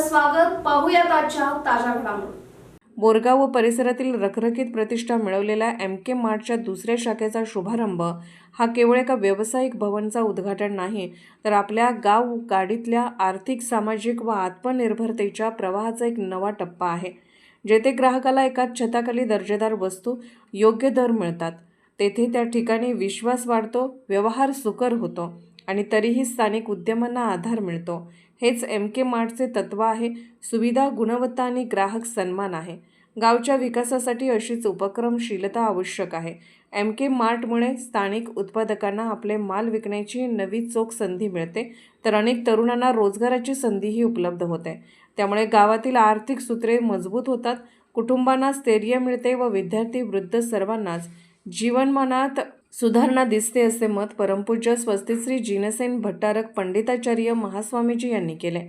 स्वागत पाहूयात आजच्या ताज्या घडामोडी. बोरगाव व परिसरातील रखरखीत प्रतिष्ठा मिळवलेल्या एम के मार्टच्या दुसऱ्या शाखेचा शुभारंभ हा केवळ एका व्यावसायिक भवनचा उद्घाटन नाही तर आपल्या गाव गाडीतल्या आर्थिक सामाजिक व आत्मनिर्भरतेच्या प्रवाहाचा एक नवा टप्पा आहे जेथे ग्राहकाला एकाच छताखाली दर्जेदार वस्तू योग्य दर मिळतात. तेथे त्या ठिकाणी विश्वास वाढतो व्यवहार सुकर होतो आणि तरीही स्थानिक उद्यमांना आधार मिळतो. हेच एम के मार्टचे तत्व आहे. सुविधा गुणवत्ता आणि ग्राहक सन्मान आहे. गावच्या विकासासाठी अशीच उपक्रमशीलता आवश्यक आहे. एम के मार्टमुळे स्थानिक उत्पादकांना आपले माल विकण्याची नवी चोख संधी मिळते. तर अनेक तरुणांना रोजगाराची संधीही उपलब्ध होते. त्यामुळे गावातील आर्थिक सूत्रे मजबूत होतात. कुटुंबांना स्थैर्य मिळते व विद्यार्थी वृद्ध सर्वांनाच जीवनमानात सुधारणा दिसते असे मत परमपूज्य स्वस्तिश्री जिनसेन भट्टारक पंडिताचार्य महास्वामीजी यांनी केले.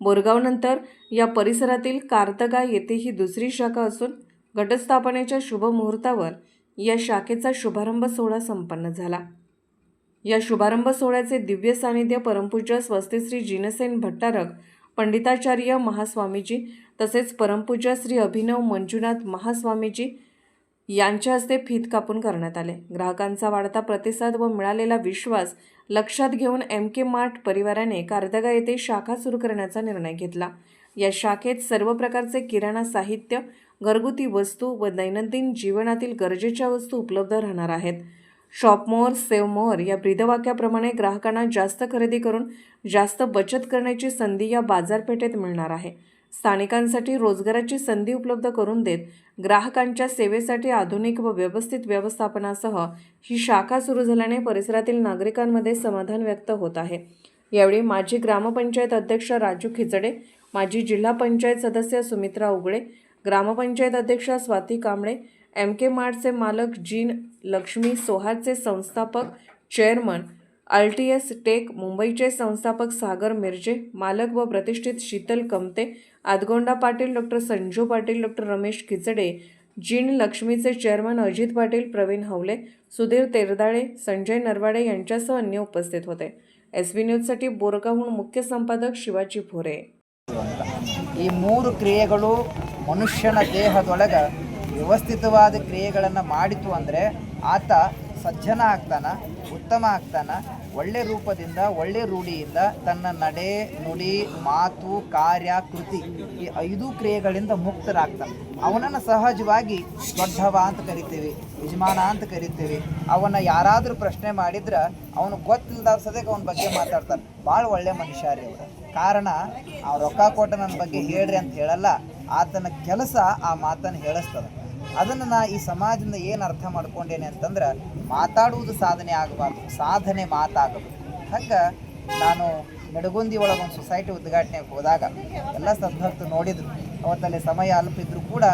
बोरगावनंतर या परिसरातील कार्तगा येथे ही दुसरी शाखा असून घटस्थापनेच्या शुभमुहूर्तावर या शाखेचा शुभारंभ सोहळा संपन्न झाला. या शुभारंभ सोहळ्याचे दिव्य सानिध्य परमपूज्य स्वस्तिश्री जिनसेन भट्टारक पंडिताचार्य महास्वामीजी तसेच परमपूज्य श्री अभिनव मंजुनाथ महास्वामीजी यांच्या हस्ते फीत कापून करण्यात आले. ग्राहकांचा वाढता प्रतिसाद व मिळालेला विश्वास लक्षात घेऊन एम के मार्ट परिवाराने कारदगा येथे शाखा सुरू करण्याचा निर्णय घेतला. या शाखेत सर्व प्रकारचे किराणा साहित्य घरगुती वस्तू व दैनंदिन जीवनातील गरजेच्या वस्तू उपलब्ध राहणार आहेत. शॉपमोअर सेवमोअर मोअर या ब्रीदवाक्याप्रमाणे ग्राहकांना जास्त खरेदी करून जास्त बचत करण्याची संधी या बाजारपेठेत मिळणार आहे. स्थानिकांसाठी रोजगाराची संधी उपलब्ध करून देत ग्राहकांच्या सेवेसाठी आधुनिक व व्यवस्थित व्यवस्थापनासह ही शाखा सुरू झाल्याने परिसरातील नागरिकांमध्ये समाधान व्यक्त होत आहे. यावेळी माजी ग्रामपंचायत अध्यक्ष राजू खिचडे माजी जिल्हा पंचायत सदस्य सुमित्रा उगळे ग्रामपंचायत अध्यक्षा स्वाती कांबळे एम के मार्टचे मालक जीन लक्ष्मी सोहारचे संस्थापक chairman आल्टीएस टेक मुंबईचे संस्थापक सागर मिरजे मालक व प्रतिष्ठित Sheetal Kamte आदगोंडा Patil doctor Sanju Patil doctor Ramesh खिचडे gene लक्ष्मीचे चेअरमन अजित पाटील प्रवीण हवले सुधीर तेरदाळे संजय नरवाडे यांच्यासह अन्य उपस्थित होते एस बी न्यूजसाठी बोरगावहून मुख्य संपादक शिवाजी भोरे ಈ ಮೂರು ಕ್ರಿಯೆಗಳು ಮನುಷ್ಯನ ದೇಹದೊಳಗೆ ವ್ಯವಸ್ಥಿತವಾದ ಕ್ರಿಯೆಗಳನ್ನು ಮಾಡಿತು ಅಂದರೆ ಆತ ಸಜ್ಜನ ಆಗ್ತಾನ, ಉತ್ತಮ ಆಗ್ತಾನ, ಒಳ್ಳೆ ರೂಪದಿಂದ, ಒಳ್ಳೆ ರೂಢಿಯಿಂದ ತನ್ನ ನಡೆ, ನುಡಿ, ಮಾತು, ಕಾರ್ಯ, ಕೃತಿ ಈ ಐದು ಕ್ರಿಯೆಗಳಿಂದ ಮುಕ್ತರಾಗ್ತಾನೆ. ಅವನನ್ನು ಸಹಜವಾಗಿ ದೊಡ್ಡವ ಅಂತ ಕರಿತೀವಿ, ಯಜಮಾನ ಅಂತ ಕರಿತೀವಿ. ಅವನ ಯಾರಾದರೂ ಪ್ರಶ್ನೆ ಮಾಡಿದ್ರೆ ಅವನು ಗೊತ್ತಿಲ್ಲದ ಸದ್ಯಕ್ಕೆ ಅವನ ಬಗ್ಗೆ ಮಾತಾಡ್ತಾನೆ. ಭಾಳ ಒಳ್ಳೆ ಮನುಷ್ಯ ರೀ ಅವರು. ಕಾರಣ, ಆ ರೊಕ್ಕ ಕೊಟ್ಟ ನನ್ನ ಬಗ್ಗೆ ಹೇಳ್ರಿ ಅಂತ ಹೇಳಲ್ಲ, ಆತನ ಕೆಲಸ ಆ ಮಾತನ್ನು ಹೇಳಿಸ್ತದ. ಅದನ್ನು ನಾ ಈ ಸಮಾಜದಿಂದ ಏನು ಅರ್ಥ ಮಾಡ್ಕೊಂಡೇನೆ ಅಂತಂದ್ರೆ ಮಾತಾಡುವುದು ಸಾಧನೆ ಆಗಬಾರ್ದು, ಸಾಧನೆ ಮಾತಾಗಬೇಕು. ಹಂಗೆ ನಾನು ನಡಗುಂದಿ ಒಳಗೆ ಒಂದು ಸೊಸೈಟಿ ಉದ್ಘಾಟನೆಗೆ ಹೋದಾಗ ಎಲ್ಲ ಸದ್ಭಕ್ತರು ನೋಡಿದ್ರು. ಅವತ್ತಲ್ಲಿ ಸಮಯ ಅಲ್ಪ ಇದ್ರೂ ಕೂಡ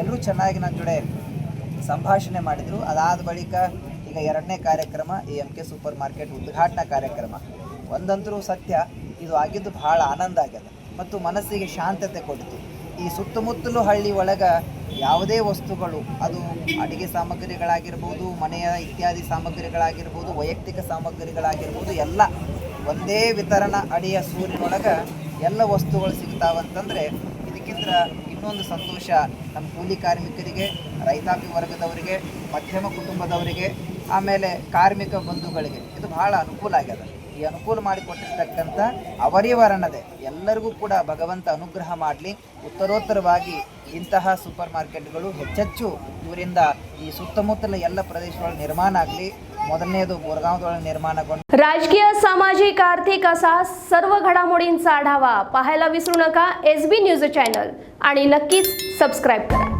ಎಲ್ಲರೂ ಚೆನ್ನಾಗಿ ನನ್ನ ಜೊತೆ ಸಂಭಾಷಣೆ ಮಾಡಿದರು. ಅದಾದ ಬಳಿಕ ಈಗ ಎರಡನೇ ಕಾರ್ಯಕ್ರಮ ಈ ಎಂ ಕೆ ಸೂಪರ್ ಮಾರ್ಕೆಟ್ ಉದ್ಘಾಟನಾ ಕಾರ್ಯಕ್ರಮ. ಒಂದಂತರೂ ಸತ್ಯ, ಇದು ಆಗಿದ್ದು ಭಾಳ ಆನಂದ ಆಗ್ಯದ. ಮತ್ತು ಮನಸ್ಸಿಗೆ ಶಾಂತತೆ ಕೊಡ್ತು. ಈ ಸುತ್ತಮುತ್ತಲು ಹಳ್ಳಿ ಒಳಗೆ ಯಾವುದೇ ವಸ್ತುಗಳು, ಅದು ಅಡುಗೆ ಸಾಮಗ್ರಿಗಳಾಗಿರ್ಬೋದು, ಮನೆಯ ಇತ್ಯಾದಿ ಸಾಮಗ್ರಿಗಳಾಗಿರ್ಬೋದು, ವೈಯಕ್ತಿಕ ಸಾಮಗ್ರಿಗಳಾಗಿರ್ಬೋದು, ಎಲ್ಲ ಒಂದೇ ವಿತರಣಾ ಅಡಿಯ ಸೂರಿನೊಳಗೆ ಎಲ್ಲ ವಸ್ತುಗಳು ಸಿಗ್ತಾವಂತಂದರೆ ಇದಕ್ಕಿಂತ ಇನ್ನೊಂದು ಸಂತೋಷ ನಮ್ಮ ಕೂಲಿ ಕಾರ್ಮಿಕರಿಗೆ ರೈತಾಪಿ ವರ್ಗದವರಿಗೆ ಮಧ್ಯಮ ಕುಟುಂಬದವರಿಗೆ, ಆಮೇಲೆ ಕಾರ್ಮಿಕ ಬಂಧುಗಳಿಗೆ. ಇದು ಬಹಳ ಅನುಕೂಲ ಆಗ್ಯದ. ಈ ಅನುಕೂಲ ಮಾಡಿಕೊಟ್ಟಿರ್ತಕ್ಕಂಥ ಅವರಿವರನ್ನದೆ ಎಲ್ಲರಿಗೂ ಕೂಡ ಭಗವಂತ ಅನುಗ್ರಹ ಮಾಡಲಿ ಉತ್ತರೋತ್ತರವಾಗಿ ಇಂತಹ ಸೂಪರ್ ಮಾರ್ಕೆಟ್ಗಳು ಹೆಚ್ಚೆಚ್ಚು ಇವರಿಂದ ಈ ಸುತ್ತಮುತ್ತಲ ಎಲ್ಲ ಪ್ರದೇಶಗಳ ನಿರ್ಮಾಣ ಆಗಲಿ ಮೊದಲನೇದು ಬೋರಗಾಂವದೊಳಗೆ ನಿರ್ಮಾಣಗೊಂಡು राजकीय सामाजिक आर्थिक असा सर्व घडामोडींचा आढावा पाहायला विसरू नका एस बी न्यूज चॅनल आणि नक्कीच सबस्क्राईब करा